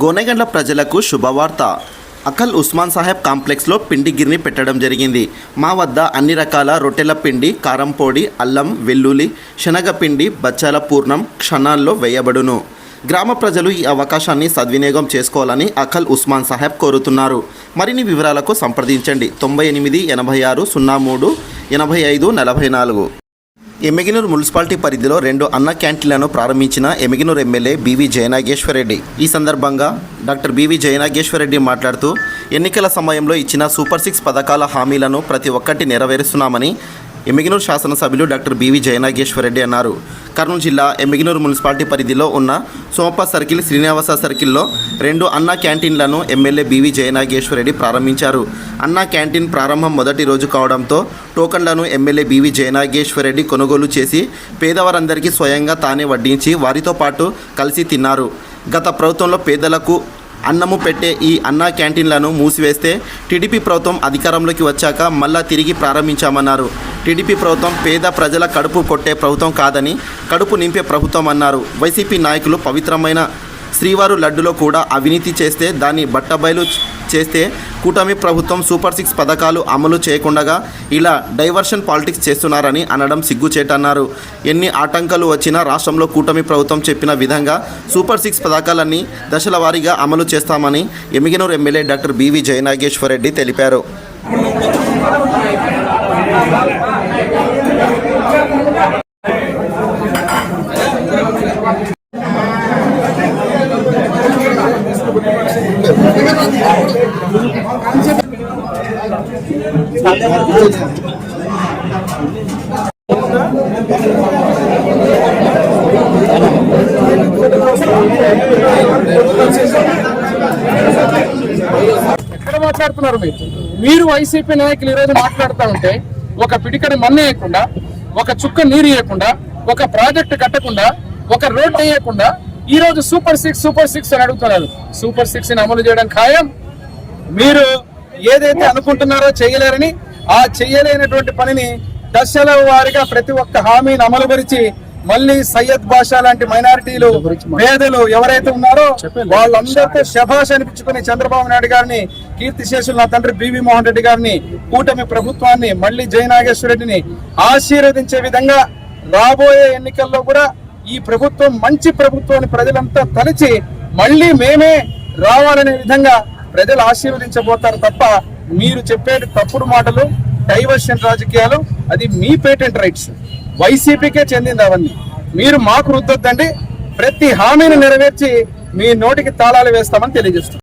గోనెగండ్ల ప్రజలకు శుభవార్త. అకల్ ఉస్మాన్ సాహెబ్ కాంప్లెక్స్లో పిండి గిర్ని పెట్టడం జరిగింది. మా వద్ద అన్ని రకాల రొట్టెల పిండి కారం పొడి అల్లం వెల్లుల్లి శనగపిండి బచ్చాల పూర్ణం క్షణాల్లో వేయబడును. గ్రామ ప్రజలు ఈ అవకాశాన్ని సద్వినియోగం చేసుకోవాలని అఖల్ ఉస్మాన్ సాహెబ్ కోరుతున్నారు. మరిన్ని వివరాలకు సంప్రదించండి. తొంభై ఎనిమిది ఎనభై ఆరు సున్నా మూడు ఎనభై ఐదు నలభై నాలుగు. ఎమ్మిగినూరు మున్సిపాలిటీ పరిధిలో రెండు అన్న క్యాంటీన్లను ప్రారంభించిన ఎమ్మిగినూరు ఎమ్మెల్యే బీవీ జయనాగేశ్వరరెడ్డి. ఈ సందర్భంగా డాక్టర్ బీవీ జయనాగేశ్వరరెడ్డి మాట్లాడుతూ ఎన్నికల సమయంలో ఇచ్చిన సూపర్ సిక్స్ పథకాల హామీలను ప్రతి ఒక్కటి నెరవేరుస్తున్నామని ఎమ్మిగినూరు శాసనసభ్యులు డాక్టర్ బీవీ జయనాగేశ్వరరెడ్డి అన్నారు. కర్నూలు జిల్లా ఎమ్మిగినూరు మున్సిపాలిటీ పరిధిలో ఉన్న సోమప్ప సర్కిల్ శ్రీనివాస సర్కిల్లో రెండు అన్నా క్యాంటీన్లను ఎమ్మెల్యే బీవీ జయనాగేశ్వరరెడ్డి ప్రారంభించారు. అన్నా క్యాంటీన్ ప్రారంభం మొదటి రోజు కావడంతో టోకన్లను ఎమ్మెల్యే బీవీ జయనాగేశ్వరరెడ్డి కొనుగోలు చేసి పేదవారందరికీ స్వయంగా తానే వడ్డించి వారితో పాటు కలిసి తిన్నారు. గత ప్రభుత్వంలో పేదలకు అన్నము పెట్టే ఈ అన్నా క్యాంటీన్లను మూసివేస్తే టీడీపీ ప్రభుత్వం అధికారంలోకి వచ్చాక మళ్ళా తిరిగి ప్రారంభించామన్నారు. టీడీపీ ప్రభుత్వం పేద ప్రజల కడుపు కొట్టే ప్రభుత్వం కాదని కడుపు నింపే ప్రభుత్వం అన్నారు. వైసీపీ నాయకులు పవిత్రమైన శ్రీవారు లడ్డులో కూడా అవినీతి చేస్తే దాన్ని బట్టబయలు చేస్తే కూటమి ప్రభుత్వం సూపర్ సిక్స్ పథకాలు అమలు చేయకుండా ఇలా డైవర్షన్ పాలిటిక్స్ చేస్తున్నారని అనడం సిగ్గుచేటన్నారు. ఎన్ని ఆటంకాలు వచ్చినా రాష్ట్రంలో కూటమి ప్రభుత్వం చెప్పిన విధంగా సూపర్ సిక్స్ పథకాలన్నీ దశల వారీగా అమలు చేస్తామని Emmiganur MLA doctor BV Jayanageswarareddy తెలిపారు. ఎక్కడ మాట్లాడుతున్నారు మీరు? మీరు వైసీపీ నాయకులు ఈరోజు మాట్లాడుతూ ఉంటే ఒక పిడికడి మన్ను వేయకుండా ఒక చుక్క నీరు వేయకుండా ఒక ప్రాజెక్ట్ కట్టకుండా ఒక రోడ్ వేయకుండా ఈ రోజు సూపర్ సిక్స్ సూపర్ సిక్స్ అని అడుగుతున్నారు. సూపర్ సిక్స్ని అమలు చేయడం ఖాయం. మీరు ఏదైతే అనుకుంటున్నారో చేయలేరని ఆ చేయలేనటువంటి పనిని దశల వారిగా ప్రతి ఒక్క హామీని అమలుపరిచి మళ్ళీ సయ్యద్ బాషా లాంటి మైనారిటీలు పేదలు ఎవరైతే ఉన్నారో వాళ్ళందరితో శభాష్ అనిపించుకుని చంద్రబాబు నాయుడు గారిని కీర్తి శేషులు నా తండ్రి బివి మోహన్ రెడ్డి గారిని కూటమి ప్రభుత్వాన్ని మళ్ళీ జయ నాగేశ్వర రెడ్డిని ఆశీర్వదించే విధంగా రాబోయే ఎన్నికల్లో కూడా ఈ ప్రభుత్వం మంచి ప్రభుత్వాన్ని ప్రజలంతా తలిచి మళ్ళీ మేమే రావాలనే విధంగా ప్రజలు ఆశీర్వదించబోతారు తప్ప మీరు చెప్పేది తప్పుడు మాటలు డైవర్షన్ రాజకీయాలు అది మీ పేటెంట్ రైట్స్ వైసీపీకే చెందింది అవన్నీ. మీరు మాకు రుద్దొద్దండి. ప్రతి హామీని నెరవేర్చి మీ నోటికి తాళాలు వేస్తామని తెలియజేస్తుంది